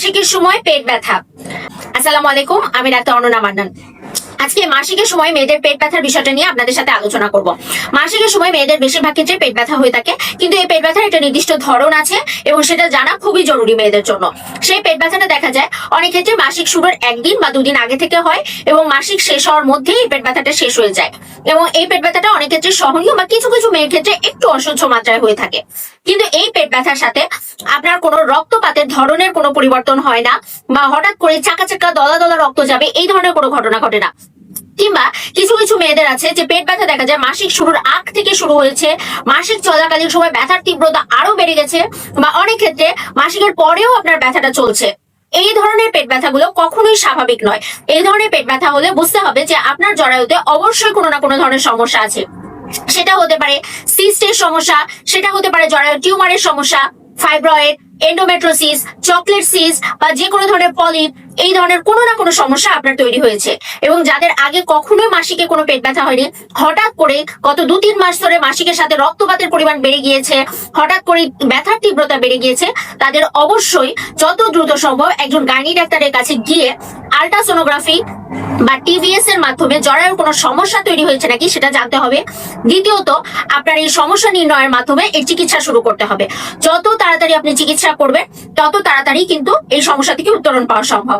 মাসিকের সময় পেট ব্যথা। আসসালামু আলাইকুম, আমি ডাক্তার অননা মান্নান। আজকে মাসিকের সময় মেয়েদের পেট ব্যথার বিষয়টা নিয়ে আপনাদের সাথে আলোচনা করব। মাসিকের সময় মেয়েদের বেশিরভাগ ক্ষেত্রে পেট ব্যথা হয়ে থাকে। কিন্তু এই পেট ব্যথার একটা নির্দিষ্ট ধরন আছে এবং সেটা জানা খুবই জরুরি মেয়েদের জন্য। সেই পেট ব্যথাটা দেখা যায় অনেক ক্ষেত্রে মাসিক শুরুর একদিন বা দুদিন আগে থেকে হয় এবং মাসিক শেষ হওয়ার মধ্যেই এই পেট ব্যথাটা শেষ হয়ে যায়। এবং এই পেট ব্যথাটা অনেক ক্ষেত্রে সহনীয় বা কিছু কিছু মেয়ের ক্ষেত্রে একটু অসহ্য মাত্রায় হয়ে থাকে। কিন্তু এই পেট ব্যথার সাথে আপনার কোনো রক্তপাতের ধরনের কোনো পরিবর্তন হয় না বা হঠাৎ করে চাকা চাকা দলা দলা রক্ত যাবে, এই ধরনের কোনো ঘটনা ঘটে না। কিংবা কিছু কিছু মেয়েদের আছে যে পেট ব্যথা দেখা যায়, মাসিক শুরুর আগ থেকে শুরু হয়েছে, মাসিক চলাকালীন সময় ব্যথার তীব্রতা আরও বেড়ে গেছে, বা অনেক ক্ষেত্রে মাসিকের পরেও আপনার ব্যথাটা চলছে। এই ধরনের পেট ব্যথাগুলো কখনোই স্বাভাবিক নয়। এই ধরনের পেট ব্যথা হলে বুঝতে হবে যে আপনার জরায়ুতে অবশ্যই কোনো না কোনো ধরনের সমস্যা আছে। সেটা হতে পারে সিস্টের সমস্যা, সেটা হতে পারে জরায়ু টিউমারের সমস্যা, ফাইব্রয়েড এন্ডোমেট্রোসিস চকলেট সিস বা যে কোনো ধরনের পলিপ এই ধরনের কোনো না কোনো সমস্যা আপনার তৈরি হয়েছে। এবং যাদের আগে কখনোই মাসিকে কোনো পেট ব্যথা হয়নি, হঠাৎ করে গত দু তিন মাস ধরে মাসিকের সাথে রক্তপাতের পরিমাণ বেড়ে গিয়েছে, হঠাৎ করে ব্যথার তীব্রতা বেড়ে গিয়েছে, তাদের অবশ্যই যত দ্রুত সম্ভব একজন গাইনি ডাক্তারের কাছে গিয়ে আলট্রাসোনোগ্রাফি বা টিভিএস এর মাধ্যমে জরায়ুর কোনো সমস্যা তৈরি হয়েছে নাকি সেটা জানতে হবে। দ্বিতীয়ত, আপনার এই সমস্যা নির্ণয়ের মাধ্যমে এর চিকিৎসা শুরু করতে হবে। যত তাড়াতাড়ি আপনি চিকিৎসা করবেন, তত তাড়াতাড়ি কিন্তু এই সমস্যা থেকে উত্তরণ পাওয়া সম্ভব।